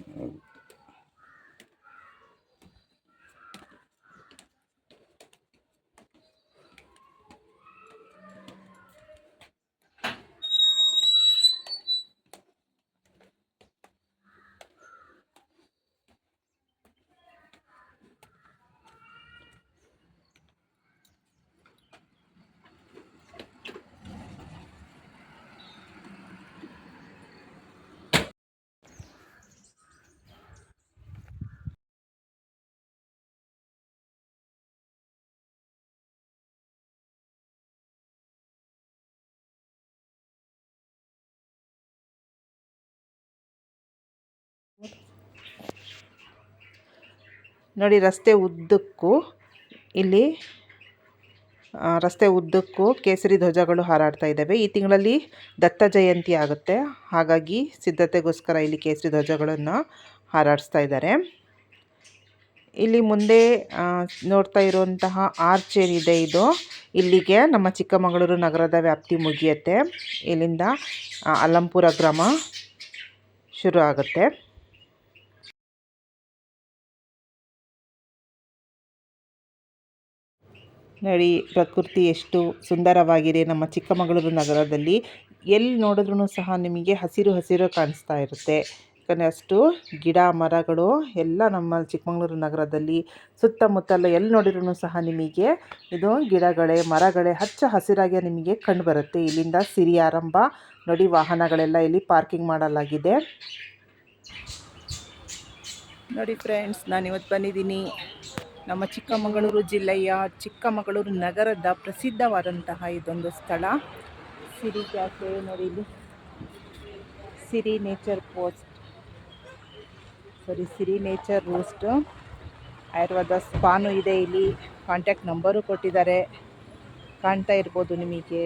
Okay. ನೋಡಿ ರಸ್ತೆ ಉದ್ದಕ್ಕೂ ಇಲ್ಲಿ ರಸ್ತೆ ಉದ್ದಕ್ಕೂ ಕೇಸರಿ ಧ್ವಜಗಳು ಹಾರಾಡ್ತಾ ಇದ್ದಾವೆ. ಈ ತಿಂಗಳಲ್ಲಿ ದತ್ತ ಜಯಂತಿ ಆಗುತ್ತೆ. ಹಾಗಾಗಿ ಸಿದ್ಧತೆಗೋಸ್ಕರ ಇಲ್ಲಿ ಕೇಸರಿ ಧ್ವಜಗಳನ್ನು ಹಾರಾಡಿಸ್ತಾ ಇದ್ದಾರೆ. ಇಲ್ಲಿ ಮುಂದೆ ನೋಡ್ತಾ ಇರುವಂತಹ ಆರ್ಚ್ ಏನಿದೆ ಇದು. ಇಲ್ಲಿಗೆ ನಮ್ಮ ಚಿಕ್ಕಮಗಳೂರು ನಗರದ ವ್ಯಾಪ್ತಿ ಮುಗಿಯುತ್ತೆ. ಇಲ್ಲಿಂದ ಅಲಂಪುರ ಗ್ರಾಮ ಶುರು ಆಗುತ್ತೆ. ನೋಡಿ, ಪ್ರಕೃತಿ ಎಷ್ಟು ಸುಂದರವಾಗಿದೆ ನಮ್ಮ ಚಿಕ್ಕಮಗಳೂರು ನಗರದಲ್ಲಿ. ಎಲ್ಲಿ ನೋಡಿದ್ರೂ ಸಹ ನಿಮಗೆ ಹಸಿರು ಹಸಿರು ಕಾಣಿಸ್ತಾ ಇರುತ್ತೆ. ಯಾಕಂದರೆ ಅಷ್ಟು ಗಿಡ, ಮರಗಳು ಎಲ್ಲ ನಮ್ಮ ಚಿಕ್ಕಮಗಳೂರು ನಗರದಲ್ಲಿ ಸುತ್ತಮುತ್ತಲ ಎಲ್ಲಿ ನೋಡಿದ್ರೂ ಸಹ ನಿಮಗೆ ಇದು ಗಿಡಗಳೇ, ಮರಗಳೇ ಹಚ್ಚ ಹಸಿರಾಗಿ ನಿಮಗೆ ಕಂಡುಬರುತ್ತೆ ಇಲ್ಲಿಂದ ಸಿರಿ ಆರಂಭ, ನೋಡಿ ವಾಹನಗಳೆಲ್ಲ ಇಲ್ಲಿ ಪಾರ್ಕಿಂಗ್ ಮಾಡಲಾಗಿದೆ. ನೋಡಿ ಫ್ರೆಂಡ್ಸ್, ನಾನಿವತ್ತು ಬಂದಿದ್ದೀನಿ. ನಮ್ಮ ಚಿಕ್ಕಮಗಳೂರು ಜಿಲ್ಲೆಯ ಚಿಕ್ಕಮಗಳೂರು ನಗರದ ಪ್ರಸಿದ್ಧವಾದಂತಹ ಇದೊಂದು ಸ್ಥಳ. ಸಿರಿ ಕ್ಯಾಫೆ ನೋಡಿ Siri nature post. Sorry Siri nature roast. Ayurveda spawn ಇದೆ ಇಲ್ಲಿ. ಕಾಂಟ್ಯಾಕ್ಟ್ ನಂಬರು ಕೊಟ್ಟಿದ್ದಾರೆ. ಕಾಣ್ತಾ ಇರ್ಬೋದು ನಿಮಗೆ.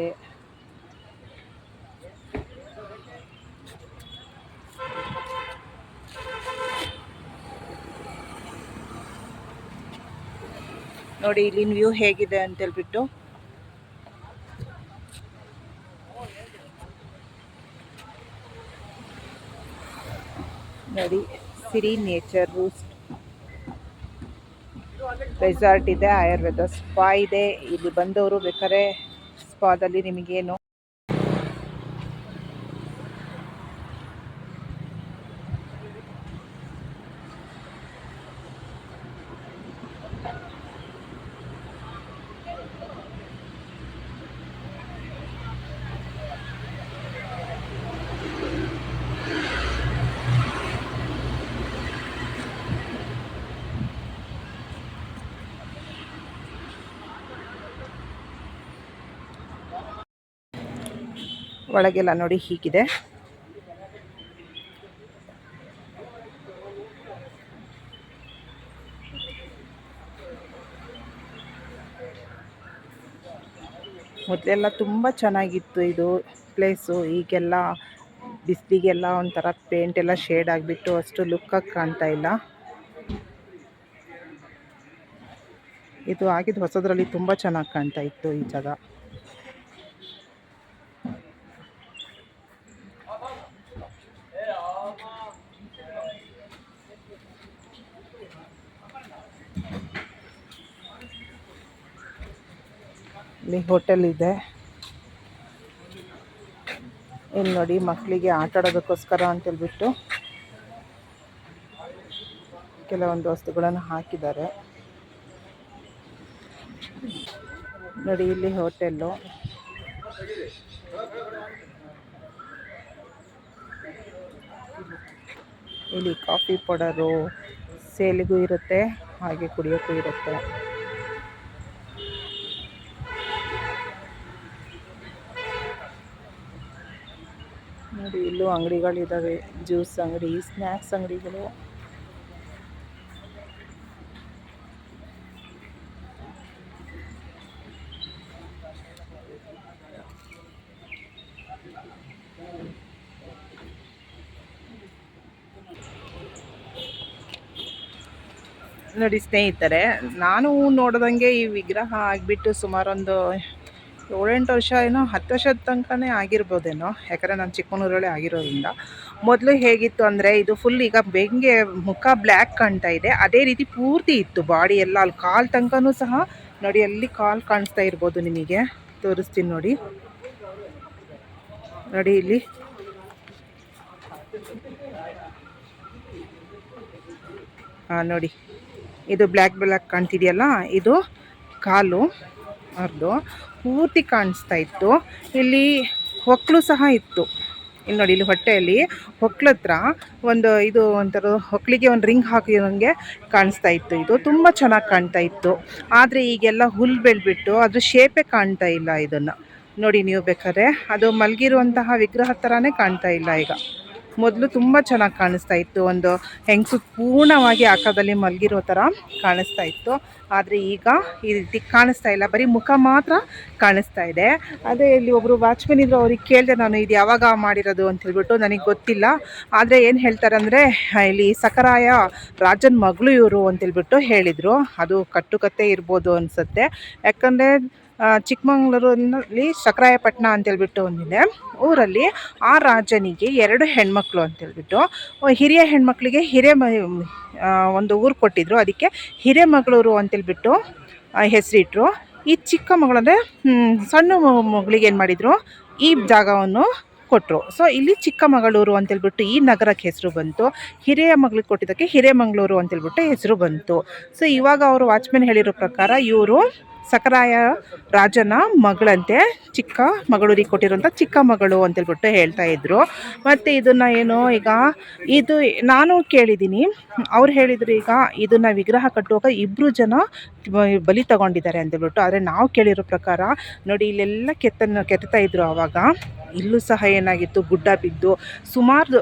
ನೋಡಿ ಇಲ್ಲಿನ ವ್ಯೂ ಹೇಗಿದೆ ಅಂತ ಹೇಳ್ಬಿಟ್ಟು ನೋಡಿ ಸಿರಿ ನೇಚರ್ ರೂಸ್ಟ್ ರೆಸಾರ್ಟ್ ಇದೆ ಆಯುರ್ವೇದ ಸ್ಪಾ ಇದೆ. ಇಲ್ಲಿ ಬಂದವರು ಬೇಕಾದ್ರೆ ಸ್ಪಾದಲ್ಲಿ ನಿಮಗೇನು ಒಳಗೆಲ್ಲ ನೋಡಿ ಹೀಗಿದೆ. ಮೊದಲೆಲ್ಲ ತುಂಬ ಚೆನ್ನಾಗಿತ್ತು ಇದು ಪ್ಲೇಸು ಈಗೆಲ್ಲ ಬಿಸಿಲಿಗೆಲ್ಲ ಒಂಥರ ಪೇಂಟ್ ಎಲ್ಲ ಶೇಡ್ ಆಗಿಬಿಟ್ಟು ಅಷ್ಟು ಲುಕ್ಕಾಗಿ ಕಾಣ್ತಾ ಇಲ್ಲ. ಇದು ಆಗಿದ್ದು ಹೊಸದ್ರಲ್ಲಿ ತುಂಬ ಚೆನ್ನಾಗಿ ಕಾಣ್ತಾ ಇತ್ತು ಈ ಜಾಗ. ಇಲ್ಲಿ ಹೋಟೆಲ್ ಇದೆ. ಇಲ್ಲಿ ನೋಡಿ ಮಕ್ಕಳಿಗೆ ಆಟ ಆಡೋದಕ್ಕೋಸ್ಕರ ಅಂತೇಳ್ಬಿಟ್ಟು ಕೆಲವೊಂದು ವಸ್ತುಗಳನ್ನು ಹಾಕಿದ್ದಾರೆ. ನೋಡಿ, ಇಲ್ಲಿ ಹೋಟೆಲ್ಲು. ಇಲ್ಲಿ ಕಾಫಿ ಪೌಡರು, ಸೇಲಿಗೂ ಇರುತ್ತೆ, ಹಾಗೆ ಕುಡಿಯೋಕ್ಕೂ ಇರುತ್ತೆ ನೋಡಿ ಇಲ್ಲೂ ಅಂಗಡಿಗಳಿದ್ದಾವೆ ಜ್ಯೂಸ್ ಅಂಗಡಿ ಸ್ನ್ಯಾಕ್ಸ್ ಅಂಗಡಿಗಳು. ನೋಡಿ ಸ್ನೇಹಿತರೆ ನಾನು ನೋಡ್ದಂಗೆ ಈ ವಿಗ್ರಹ ಆಗಿಬಿಟ್ಟು ಸುಮಾರೊಂದು ಏಳೆಂಟು ವರ್ಷ ಏನೋ ಹತ್ತು ವರ್ಷದ ತನಕನೇ ಆಗಿರ್ಬೋದೇನೋ? ಯಾಕಂದರೆ ನಾನು ಚಿಕ್ಕನೂರಲ್ಲೇ ಆಗಿರೋದ್ರಿಂದ. ಮೊದಲು ಹೇಗಿತ್ತು ಅಂದರೆ ಇದು ಫುಲ್ ಈಗ ಬೆಂಗೆ ಮುಖ ಬ್ಲ್ಯಾಕ್ ಕಾಣ್ತಾ ಇದೆ. ಅದೇ ರೀತಿ ಪೂರ್ತಿ ಇತ್ತು ಬಾಡಿ ಎಲ್ಲ. ಅಲ್ಲಿ ಕಾಲು ತನಕನೂ ಸಹ ನೋಡಿ ಅಲ್ಲಿ ಕಾಲು ಕಾಣಿಸ್ತಾ ಇರ್ಬೋದು ನಿಮಗೆ? ತೋರಿಸ್ತೀನಿ ನೋಡಿ. ನೋಡಿ ಇಲ್ಲಿ. ಹಾಂ ನೋಡಿ. ಇದು ಬ್ಲ್ಯಾಕ್ ಬ್ಲ್ಯಾಕ್ ಕಾಣ್ತಿದೆಯಲ್ಲ ಇದು ಕಾಲು. ಅವ್ರದ್ದು ಪೂರ್ತಿ ಕಾಣಿಸ್ತಾ ಇತ್ತು. ಇಲ್ಲಿ ಹೊಕ್ಕಳು ಸಹ ಇತ್ತು. ಇಲ್ಲಿ ನೋಡಿ, ಇಲ್ಲಿ ಹೊಟ್ಟೆಯಲ್ಲಿ ಹೊಕ್ಳತ್ರ ಒಂದು ಇದು ಒಂಥರ ಹೊಕ್ಕಳಿಗೆ ಒಂದು ರಿಂಗ್ ಹಾಕಿರೋಂಗೆ ಕಾಣಿಸ್ತಾ ಇತ್ತು ಇದು. ತುಂಬ ಚೆನ್ನಾಗಿ ಕಾಣ್ತಾ ಇತ್ತು. ಆದರೆ ಈಗೆಲ್ಲ ಹುಲ್ ಬೆಳೆದ್ಬಿಟ್ಟು ಅದ್ರ ಶೇಪೇ ಕಾಣ್ತಾ ಇಲ್ಲ ಇದನ್ನು. ನೋಡಿ, ನೀವು ಬೇಕಾದ್ರೆ ಅದು ಮಲಗಿರುವಂತಹ ವಿಗ್ರಹ ಥರನೇ ಕಾಣ್ತಾ ಇಲ್ಲ ಈಗ. ಮೊದಲು ತುಂಬ ಚೆನ್ನಾಗಿ ಕಾಣಿಸ್ತಾ ಇತ್ತು. ಒಂದು ಹೆಂಗಸು ಪೂರ್ಣವಾಗಿ ಆಕಾರದಲ್ಲಿ ಮಲಗಿರೋ ಥರ ಕಾಣಿಸ್ತಾ ಇತ್ತು. ಆದರೆ ಈಗ ಈ ರೀತಿ ಕಾಣಿಸ್ತಾ ಇಲ್ಲ. ಬರೀ ಮುಖ ಮಾತ್ರ ಕಾಣಿಸ್ತಾ ಇದೆ. ಅದೇ ಇಲ್ಲಿ ಒಬ್ಬರು ವಾಚ್ಮೆನ್ ಇದ್ರು, ಅವ್ರಿಗೆ ಕೇಳಿದೆ ನಾನು ಇದು ಯಾವಾಗ ಮಾಡಿರೋದು ಅಂತ ಹೇಳ್ಬಿಟ್ಟು ನನಗೆ ಗೊತ್ತಿಲ್ಲ. ಆದರೆ ಏನು ಹೇಳ್ತಾರೆ ಅಂದರೆ ಇಲ್ಲಿ ಸಕರಾಯ ರಾಜನ ಮಗಳು ಇವರು ಅಂತೇಳ್ಬಿಟ್ಟು ಹೇಳಿದರು. ಅದು ಕಟ್ಟುಕತೆ ಇರ್ಬೋದು ಅನಿಸುತ್ತೆ. ಯಾಕಂದರೆ ಚಿಕ್ಕಮಂಗ್ಳೂರಿನಲ್ಲಿ ಸಕ್ರಾಯಪಟ್ಟಣ ಅಂತೇಳ್ಬಿಟ್ಟು ಒಂದಿದೆ. ಊರಲ್ಲಿ ಆ ರಾಜನಿಗೆ ಎರಡು ಹೆಣ್ಮಕ್ಳು ಅಂತೇಳ್ಬಿಟ್ಟು. ಹಿರಿಯ ಹೆಣ್ಮಕ್ಳಿಗೆ ಹಿರೇ ಮ ಒಂದು ಊರು ಕೊಟ್ಟಿದ್ರು. ಅದಕ್ಕೆ ಹಿರೇಮಗಳೂರು ಅಂತೇಳ್ಬಿಟ್ಟು ಹೆಸರಿಟ್ರು. ಈ ಚಿಕ್ಕ ಮಗಳಂದರೆ ಸಣ್ಣ ಮಗಳಿಗೆ ಏನು ಮಾಡಿದರು? ಈ ಜಾಗವನ್ನು ಕೊಟ್ಟರು ಸೊ ಇಲ್ಲಿ ಚಿಕ್ಕಮಗಳೂರು ಅಂತೇಳ್ಬಿಟ್ಟು ಈ ನಗರಕ್ಕೆ ಹೆಸರು ಬಂತು. ಹಿರಿಯ ಮಗಳಿಗೆ ಕೊಟ್ಟಿದ್ದಕ್ಕೆ ಹಿರೇಮಂಗಳೂರು ಅಂತೇಳ್ಬಿಟ್ಟು ಹೆಸರು ಬಂತು. ಸೊ ಇವಾಗ ಅವರು ವಾಚ್ಮೆನ್ ಹೇಳಿರೋ ಪ್ರಕಾರ ಇವರು ಸಕರಾಯ ರಾಜನ ಮಗಳಂತೆ ಚಿಕ್ಕ ಮಗಳೂರಿಗೆ ಕೊಟ್ಟಿರೋಂಥ ಚಿಕ್ಕ ಮಗಳು ಅಂತೇಳ್ಬಿಟ್ಟು ಹೇಳ್ತಾ ಇದ್ರು. ಮತ್ತು ಇದನ್ನು ಏನು ಈಗ ಇದು ನಾನು ಕೇಳಿದ್ದೀನಿ. ಅವ್ರು ಹೇಳಿದ್ರು ಈಗ ಇದನ್ನು ವಿಗ್ರಹ ಕಟ್ಟುವಾಗ ಇಬ್ಬರು ಜನ ಬಲಿ ತಗೊಂಡಿದ್ದಾರೆ ಅಂತೇಳ್ಬಿಟ್ಟು. ಆದರೆ ನಾವು ಕೇಳಿರೋ ಪ್ರಕಾರ ನೋಡಿ ಇಲ್ಲೆಲ್ಲ ಕೆತ್ತನ್ನು ಕೆತ್ತಾ ಇದ್ರು ಆವಾಗ. ಇಲ್ಲೂ ಸಹ ಏನಾಗಿತ್ತು? ಗುಡ್ಡ ಬಿದ್ದು ಸುಮಾರು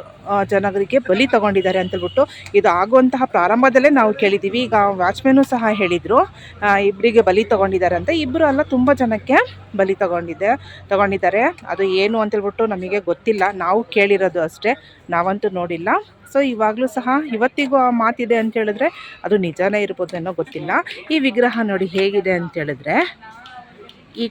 ಜನಗಳಿಗೆ ಬಲಿ ತಗೊಂಡಿದ್ದಾರೆ ಅಂತೇಳ್ಬಿಟ್ಟು ಇದು ಆಗುವಂತಹ ಪ್ರಾರಂಭದಲ್ಲೇ ನಾವು ಕೇಳಿದ್ದೀವಿ. ಈಗ ವಾಚ್ಮೆನು ಸಹ ಹೇಳಿದರು ಇಬ್ಬರಿಗೆ ಬಲಿ ತಗೊಂಡಿದ್ದಾರೆ ಅಂತ. ಇಬ್ಬರು ಅಲ್ಲ, ತುಂಬ ಜನಕ್ಕೆ ಬಲಿ ತಗೊಂಡಿದ್ದೆ, ತಗೊಂಡಿದ್ದಾರೆ. ಅದು ಏನು ಅಂತೇಳ್ಬಿಟ್ಟು ನಮಗೆ ಗೊತ್ತಿಲ್ಲ. ನಾವು ಕೇಳಿರೋದು ಅಷ್ಟೇ, ನಾವಂತೂ ನೋಡಿಲ್ಲ. ಸೊ, ಇವಾಗಲೂ ಸಹ ಇವತ್ತಿಗೂ ಆ ಮಾತಿದೆ ಅಂತ ಹೇಳಿದ್ರೆ ಅದು ನಿಜಾನೇ ಇರ್ಬೋದು ಅನ್ನೋ ಗೊತ್ತಿಲ್ಲ. ಈ ವಿಗ್ರಹ ನೋಡಿ ಹೇಗಿದೆ ಅಂತ ಹೇಳಿದ್ರೆ ಈ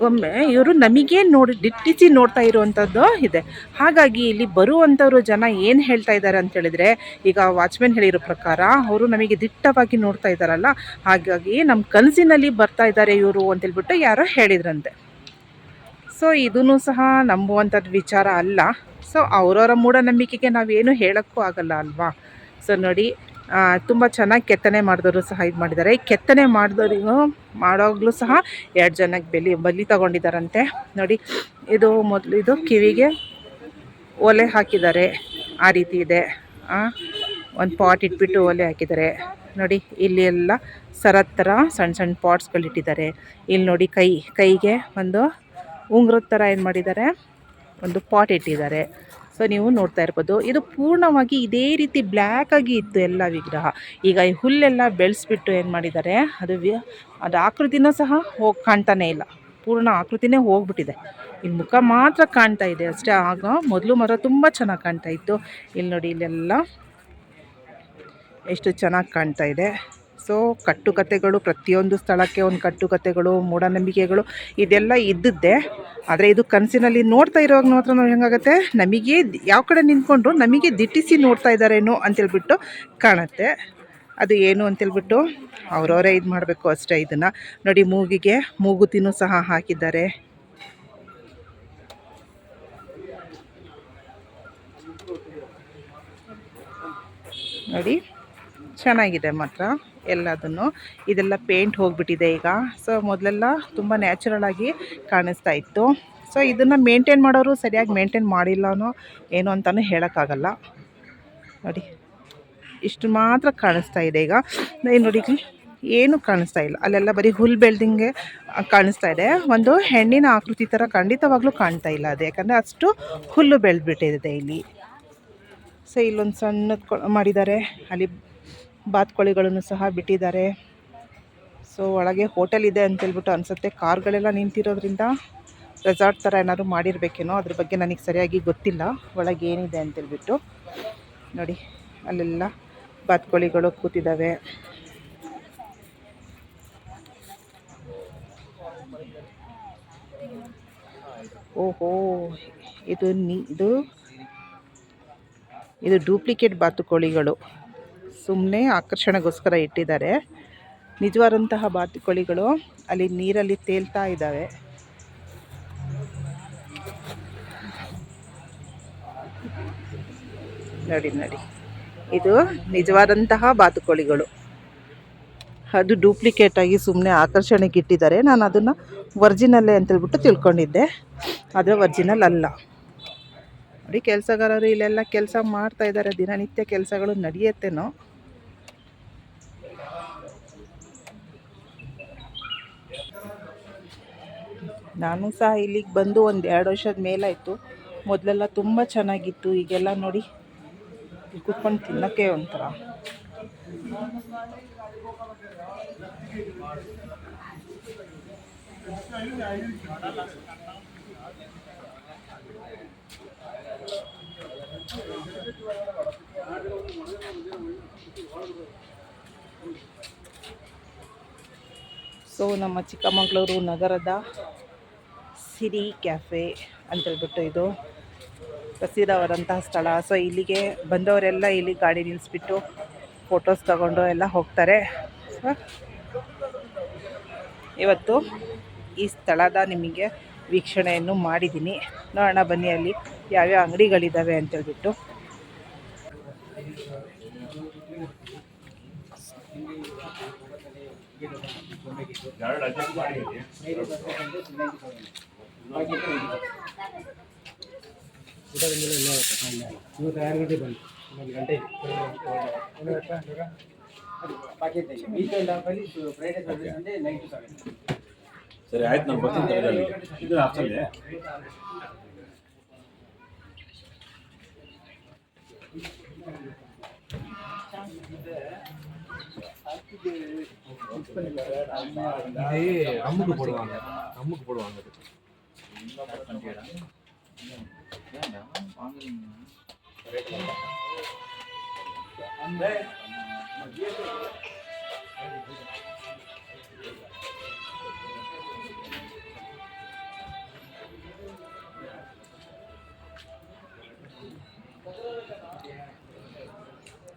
ಗೊಂಬೆ ಇವರು ನಮಗೆ ನೋಡಿ ದಿಟ್ಟಿಸಿ ನೋಡ್ತಾ ಇರುವಂಥದ್ದು ಇದೆ. ಹಾಗಾಗಿ ಇಲ್ಲಿ ಬರುವಂಥವ್ರು ಜನ ಏನು ಹೇಳ್ತಾ ಇದ್ದಾರೆ ಅಂತ ಹೇಳಿದ್ರೆ, ಈಗ ವಾಚ್ಮೆನ್ ಹೇಳಿರೋ ಪ್ರಕಾರ ಅವರು ನಮಗೆ ದಿಟ್ಟವಾಗಿ ನೋಡ್ತಾ ಇದ್ದಾರಲ್ಲ, ಹಾಗಾಗಿ ನಮ್ಮ ಕನಸಿನಲ್ಲಿ ಬರ್ತಾ ಇದ್ದಾರೆ ಇವರು ಅಂತೇಳ್ಬಿಟ್ಟು ಯಾರೋ ಹೇಳಿದ್ರಂತೆ. ಸೊ ಇದೂ ಸಹ ನಂಬುವಂಥದ್ದು ವಿಚಾರ ಅಲ್ಲ. ಸೊ ಅವರವರ ಮೂಢನಂಬಿಕೆಗೆ ನಾವೇನು ಹೇಳೋಕ್ಕೂ ಆಗಲ್ಲ ಅಲ್ವಾ? ಸೊ ನೋಡಿ ತುಂಬ ಚೆನ್ನಾಗಿ ಕೆತ್ತನೆ ಮಾಡಿದವರು ಸಹ ಇದು ಮಾಡಿದ್ದಾರೆ. ಕೆತ್ತನೆ ಮಾಡಿದವರಿಗೂ ಮಾಡೋಗ್ಲೂ ಸಹ ಎರಡು ಜನಕ್ಕೆ ಬೆಲಿ, ಬಲಿ ತಗೊಂಡಿದ್ದಾರಂತೆ. ನೋಡಿ, ಇದು ಮೊದಲು ಇದು ಕಿವಿಗೆ ಒಲೆ ಹಾಕಿದ್ದಾರೆ. ಆ ರೀತಿ ಇದೆ. ಒಂದು ಪಾಟ್ ಇಟ್ಬಿಟ್ಟು ಒಲೆ ಹಾಕಿದ್ದಾರೆ. ನೋಡಿ, ಇಲ್ಲಿ ಎಲ್ಲ ಸರ ಥರ ಸಣ್ಣ ಸಣ್ಣ ಪಾಟ್ಸ್ಗಳಿಟ್ಟಿದ್ದಾರೆ ಇಲ್ಲಿ ನೋಡಿ ಕೈ, ಕೈಗೆ ಒಂದು ಉಂಗುರದ ಥರ ಏನು ಮಾಡಿದ್ದಾರೆ? ಒಂದು ಪಾಟ್ ಇಟ್ಟಿದ್ದಾರೆ. ಸೊ ನೀವು ನೋಡ್ತಾ ಇರ್ಬೋದು, ಇದು ಪೂರ್ಣವಾಗಿ ಇದೇ ರೀತಿ ಬ್ಲ್ಯಾಕ್ ಆಗಿ ಇತ್ತು ಎಲ್ಲ ವಿಗ್ರಹ. ಈಗ ಈ ಹುಲ್ಲೆಲ್ಲ ಬೆಳೆಸ್ಬಿಟ್ಟು ಏನು ಮಾಡಿದ್ದಾರೆ, ಅದು ವಿ, ಅದು ಆಕೃತಿನೂ ಸಹ ಹೋಗಿ ಕಾಣ್ತಾನೇ ಇಲ್ಲ. ಪೂರ್ಣ ಆಕೃತಿನೇ ಹೋಗ್ಬಿಟ್ಟಿದೆ. ಇಲ್ಲಿ ಮುಖ ಮಾತ್ರ ಕಾಣ್ತಾ ಇದೆ ಅಷ್ಟೇ, ಆಗ ಮೊದಲು ಮರ ತುಂಬ ಚೆನ್ನಾಗಿ ಕಾಣ್ತಾ ಇತ್ತು. ಇಲ್ಲಿ ನೋಡಿ, ಇಲ್ಲೆಲ್ಲ ಎಷ್ಟು ಚೆನ್ನಾಗಿ ಕಾಣ್ತಾ ಇದೆ. ಸೊ ಕಟ್ಟುಕತೆಗಳು, ಪ್ರತಿಯೊಂದು ಸ್ಥಳಕ್ಕೆ ಒಂದು ಕಟ್ಟುಕತೆಗಳು, ಮೂಢನಂಬಿಕೆಗಳು ಇದೆಲ್ಲ ಇದ್ದದ್ದೇ. ಆದರೆ ಇದು ಕನಸಿನಲ್ಲಿ ನೋಡ್ತಾ ಇರೋವಾಗ ಮಾತ್ರ ನಾವು ಹೆಂಗಾಗುತ್ತೆ? ನಮಗೆ ಯಾವ ಕಡೆ ನಿಂತ್ಕೊಂಡ್ರು ನಮಗೆ ದಿಟ್ಟಿಸಿ ನೋಡ್ತಾ ಇದ್ದಾರೇನೋ ಅಂತೇಳ್ಬಿಟ್ಟು ಕಾಣುತ್ತೆ. ಅದು ಏನು ಅಂತೇಳ್ಬಿಟ್ಟು ಅವರವರೇ ಇದು ಮಾಡಬೇಕು ಅಷ್ಟೇ ಇದನ್ನು. ನೋಡಿ ಮೂಗಿಗೆ ಮೂಗುತಿನೂ ಸಹ ಹಾಕಿದ್ದಾರೆ. ನೋಡಿ. ಚೆನ್ನಾಗಿದೆ ಮಾತ್ರ ಎಲ್ಲದನ್ನು. ಇದೆಲ್ಲ ಪೇಂಟ್ ಹೋಗಿಬಿಟ್ಟಿದೆ ಈಗ. ಸೊ ಮೊದಲೆಲ್ಲ ತುಂಬ ನ್ಯಾಚುರಲ್ ಆಗಿ ಕಾಣಿಸ್ತಾ ಇತ್ತು. ಸೊ ಇದನ್ನು ಮೇಂಟೈನ್ ಮಾಡೋರು ಸರಿಯಾಗಿ ಮೇಂಟೈನ್ ಮಾಡಿಲ್ಲನೋ ಏನು ಅಂತಲೂ ಹೇಳೋಕ್ಕಾಗಲ್ಲ. ನೋಡಿ, ಇಷ್ಟು ಮಾತ್ರ ಕಾಣಿಸ್ತಾ ಇದೆ ಈಗ. ನೋಡಿ ಏನು ಕಾಣಿಸ್ತಾ ಇಲ್ಲ. ಅಲ್ಲೆಲ್ಲ ಬರೀ ಹುಲ್ ಬೆಳ್ದಿಂಗೆ ಕಾಣಿಸ್ತಾ ಇದೆ. ಒಂದು ಹೆಣ್ಣಿನ ಆಕೃತಿ ಥರ ಖಂಡಿತವಾಗ್ಲೂ ಕಾಣ್ತಾ ಇಲ್ಲ ಅದು. ಯಾಕಂದರೆ ಅಷ್ಟು ಹುಲ್ಲು ಬೆಳೆದ್ಬಿಟ್ಟಿದೆ ಇಲ್ಲಿ. ಸೊ ಇಲ್ಲೊಂದು ಸಣ್ಣದು ಮಾಡಿದ್ದಾರೆ. ಅಲ್ಲಿ ಬಾತ್ಕೋಳಿಗಳನ್ನು ಸಹ ಬಿಟ್ಟಿದ್ದಾರೆ. ಸೊ ಒಳಗೆ ಹೋಟೆಲ್ ಇದೆ ಅಂತೇಳ್ಬಿಟ್ಟು ಅನಿಸುತ್ತೆ. ಕಾರ್ಗಳೆಲ್ಲ ನಿಂತಿರೋದ್ರಿಂದ ರೆಸಾರ್ಟ್ ಥರ ಏನಾದರೂ ಮಾಡಿರಬೇಕೇನೋ ಅದ್ರ ಬಗ್ಗೆ ನನಗೆ ಸರಿಯಾಗಿ ಗೊತ್ತಿಲ್ಲ. ಒಳಗೆ ಏನಿದೆ ಅಂತೇಳ್ಬಿಟ್ಟು ನೋಡಿ, ಅಲ್ಲೆಲ್ಲ ಬಾತ್ಕೋಳಿಗಳು ಕೂತಿದ್ದಾವೆ. ಓಹೋ, ಇದು ನೀ, ಇದು ಇದು ಡೂಪ್ಲಿಕೇಟ್ ಬಾತುಕೋಳಿಗಳು. ಸುಮ್ಮನೆ ಆಕರ್ಷಣೆಗೋಸ್ಕರ ಇಟ್ಟಿದ್ದಾರೆ. ನಿಜವಾದಂತಹ ಬಾತುಕೋಳಿಗಳು ಅಲ್ಲಿ ನೀರಲ್ಲಿ ತೇಲ್ತಾ ಇದ್ದಾವೆ. ನೋಡಿ ನೋಡಿ. ಇದು ನಿಜವಾದಂತಹ ಬಾತುಕೋಳಿಗಳು. ಅದು ಡೂಪ್ಲಿಕೇಟ್ ಆಗಿ ಸುಮ್ಮನೆ ಆಕರ್ಷಣೆಗೆ ಇಟ್ಟಿದ್ದಾರೆ. ನಾನು ಅದನ್ನು ಒರ್ಜಿನಲ್ಲೇ ಅಂತೇಳ್ಬಿಟ್ಟು ತಿಳ್ಕೊಂಡಿದ್ದೆ. ಆದರೆ ಒರ್ಜಿನಲ್ ಅಲ್ಲ. ನೋಡಿ, ಕೆಲಸಗಾರರು ಇಲ್ಲೆಲ್ಲ ಕೆಲಸ ಮಾಡ್ತಾ ಇದ್ದಾರೆ. ದಿನನಿತ್ಯ ಕೆಲಸಗಳು ನಡೆಯುತ್ತೇನೋ. ನಾನು ಸಹ ಇಲ್ಲಿಗೆ ಬಂದು ಒಂದು ಎರಡು ವರ್ಷದ ಮೇಲಾಯಿತು. ಮೊದಲೆಲ್ಲ ತುಂಬ ಚೆನ್ನಾಗಿತ್ತು. ಈಗೆಲ್ಲ ನೋಡಿ ಕುತ್ಕೊಂಡು ತಿನ್ನೋಕ್ಕೆ ಒಂಥರ. ಸೊ ನಮ್ಮ ಚಿಕ್ಕಮಗಳೂರು ನಗರದ ಸಿರಿ ಕ್ಯಾಫೆ ಅಂತೇಳ್ಬಿಟ್ಟು ಇದು ಪ್ರಸಿದ್ಧವಾದಂತಹ ಸ್ಥಳ. ಸೊ ಇಲ್ಲಿಗೆ ಬಂದವರೆಲ್ಲ ಇಲ್ಲಿ ಗಾಡಿ ನಿಲ್ಲಿಸ್ಬಿಟ್ಟು ಫೋಟೋಸ್ ತಗೊಂಡು ಎಲ್ಲ ಹೋಗ್ತಾರೆ. ಇವತ್ತು ಈ ಸ್ಥಳದ ನಿಮಗೆ ವೀಕ್ಷಣೆಯನ್ನು ಮಾಡಿದ್ದೀನಿ. ನೋಡೋಣ ಬನ್ನಿ ಅಲ್ಲಿ ಯಾವ್ಯಾವ ಅಂಗಡಿಗಳಿದ್ದಾವೆ ಅಂತೇಳ್ಬಿಟ್ಟು ಇವತ್ತು ಆರು ಗಂಟೆ ಬಂದು ಒಂದು ಗಂಟೆ ಪ್ಯಾಕೆಟ್ ವೀಕೆಂಡ್ ಆಫಲ್ಲಿ ಫ್ರೈಡೆ ಸರ್ವಿಸ್ ಅಂದರೆ ನೈಟ್ ಸೆವೆನ್ ಸರಿ ಆಯ್ತು ನಾನು ಬರ್ತೀನಿ ತಗೊಳ್ಳಿ ಇದು ಹಾಸ್ಟೆಲ್ இது அம்முக்கு போடுவாங்க அம்முக்கு போடுவாங்க இது.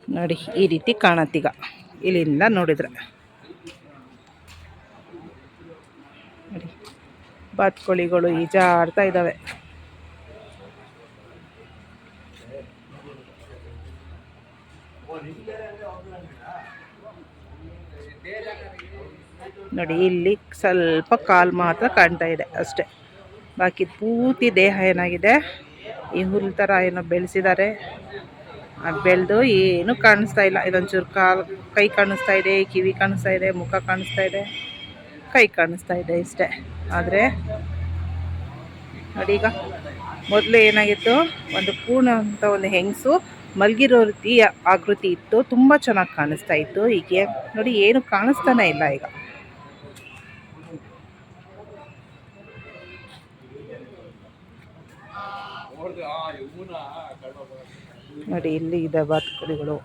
ನೋಡಿ ಈ ರೀತಿ ಕಾಣತ್ತೀಗ. ಇಲ್ಲಿಂದ ನೋಡಿದ್ರೆ. ಬಾತ್ಕೋಳಿಗಳು ಈಜಾಡ್ತಾ ಇದ್ದಾವೆ ನೋಡಿ, ಇಲ್ಲಿ ಸ್ವಲ್ಪ ಕಾಲು ಮಾತ್ರ ಕಾಣ್ತಾ ಇದೆ ಅಷ್ಟೇ. ಬಾಕಿ ಪೂರ್ತಿ ದೇಹ ಏನಾಗಿದೆ? ಈ ಹುಲ್ ಥರ ಏನೋ ಬೆಳೆಸಿದ್ದಾರೆ. ಬೆಳೆದು ಏನು ಕಾಣಿಸ್ತಾ ಇಲ್ಲ. ಇದೊಂಚೂರು ಕಾಲು, ಕೈ ಕಾಣಿಸ್ತಾ ಇದೆ, ಕಿವಿ ಕಾಣಿಸ್ತಾ ಇದೆ, ಮುಖ ಕಾಣಿಸ್ತಾ ಇದೆ. ಕೈ ಕಾಣಿಸ್ತಾ ಇದೆ ಇಷ್ಟೇ. ಆದರೆ ನೋಡಿ ಈಗ ಮೊದಲು ಏನಾಗಿತ್ತು? ಒಂದು ಪೂರ್ಣ ಅಂತ ಒಂದು ಹೆಂಗಸು ಮಲಗಿರೋ ರೀತಿ ಆಕೃತಿ ಇತ್ತು. ತುಂಬ ಚೆನ್ನಾಗಿ ಕಾಣಿಸ್ತಾ ಇತ್ತು. ಹೀಗೆ ನೋಡಿ ಏನು ಕಾಣಿಸ್ತಾನೆ ಇಲ್ಲ ಈಗ. ನೋಡಿ ಇಲ್ಲಿ ಇದೆ ಬಾತುಕೋಳಿಗಳು.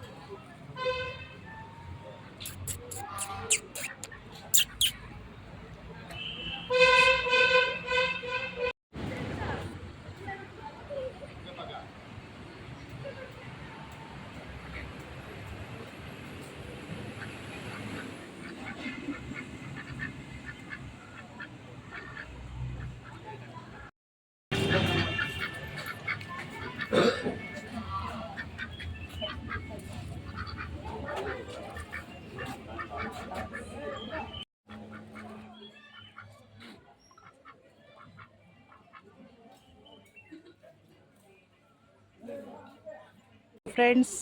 ಫ್ರೆಂಡ್ಸ್,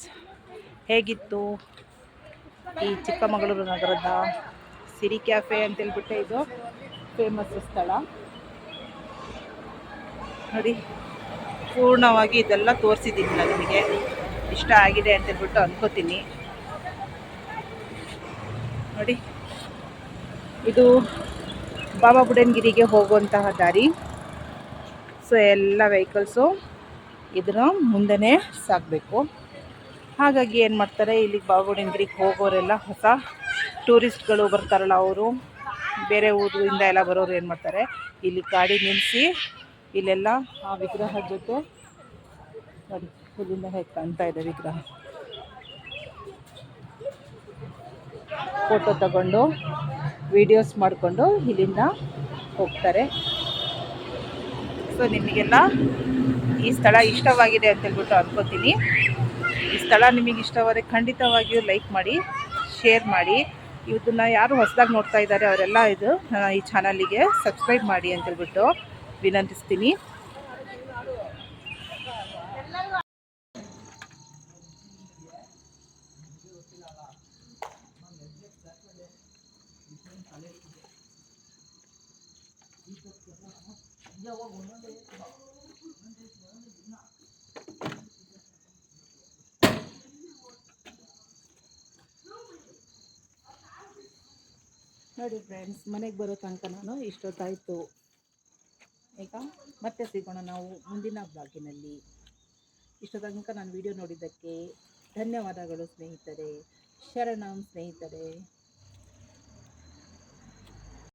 ಹೇಗಿತ್ತು ಈ ಚಿಕ್ಕಮಗಳೂರು ನಗರದ ಸಿರಿ ಕ್ಯಾಫೆ ಅಂತೇಳ್ಬಿಟ್ಟೆ ಇದು ಫೇಮಸ್ ಸ್ಥಳ. ನೋಡಿ, ಪೂರ್ಣವಾಗಿ ಇದೆಲ್ಲ ತೋರಿಸಿದ್ದೀನಿ ನಾನು ನಿಮಗೆ. ಇಷ್ಟ ಆಗಿದೆ ಅಂತೇಳ್ಬಿಟ್ಟು ಅಂದ್ಕೋತೀನಿ ನೋಡಿ, ಇದು ಬಾಬಾ ಬುಡನ್ಗಿರಿಗೆ ಹೋಗುವಂತಹ ದಾರಿ. ಸೊ ಎಲ್ಲ ವೆಹಿಕಲ್ಸು ಇದನ್ನು ಮುಂದೆನೇ ಸಾಗಬೇಕು ಹಾಗಾಗಿ ಏನು ಮಾಡ್ತಾರೆ, ಇಲ್ಲಿಗೆ ಬಾಬುಡನ್ಗಿರಿಗೆ ಹೋಗೋರೆಲ್ಲ ಹೊಸ ಟೂರಿಸ್ಟ್ಗಳು ಬರ್ತಾರಲ್ಲ ಅವರು. ಬೇರೆ ಊರಿಂದ ಎಲ್ಲ ಬರೋರು ಏನು ಮಾಡ್ತಾರೆ, ಇಲ್ಲಿ ಗಾಡಿ ನಿಲ್ಲಿಸಿ ಇಲ್ಲೆಲ್ಲ ಆ ವಿಗ್ರಹದ ಜೊತೆ ನೋಡಿ, ಇಲ್ಲಿಂದ ಹೇಗೆ ಕಾಣ್ತಾ ಇದೆ ವಿಗ್ರಹ. ಫೋಟೋ ತಗೊಂಡು ವಿಡಿಯೋಸ್ ಮಾಡಿಕೊಂಡು ಇಲ್ಲಿಂದ ಹೋಗ್ತಾರೆ. ಸೊ ನಿಮಗೆಲ್ಲ ಈ ಸ್ಥಳ ಇಷ್ಟವಾಗಿದೆ ಅಂತ ಹೇಳ್ಬಿಟ್ಟು ಅನ್ಕೋತೀನಿ. ಈ ಸ್ಥಳ ನಿಮಗೆ ಇಷ್ಟವಾದರೆ ಖಂಡಿತವಾಗಿಯೂ ಲೈಕ್ ಮಾಡಿ ಶೇರ್ ಮಾಡಿ. ಇದನ್ನ ಯಾರು ಹೊಸದಾಗಿ ನೋಡ್ತಾ ಇದ್ದಾರೆ ಅವರೆಲ್ಲ ಇದು ಈ ಚಾನಲಿಗೆ ಸಬ್ಸ್ಕ್ರೈಬ್ ಮಾಡಿ ಅಂತ ಹೇಳ್ಬಿಟ್ಟು ವಿನಂತಿಸ್ತೀನಿ. ನೋಡಿ ಫ್ರೆಂಡ್ಸ್ ಮನೆಗೆ ಬರೋ ತನಕ ನಾನು ಇಷ್ಟೊತ್ತಾಯಿತು. ಈಗ ಮತ್ತೆ ಸಿಗೋಣ ನಾವು ಮುಂದಿನ ಬ್ಲಾಗಿನಲ್ಲಿ. ಇಷ್ಟೋ ತನಕ ನಾನು ವಿಡಿಯೋ ನೋಡಿದ್ದಕ್ಕೆ ಧನ್ಯವಾದಗಳು ಸ್ನೇಹಿತರೆ. ಶರಣಂ ಸ್ನೇಹಿತರೆ.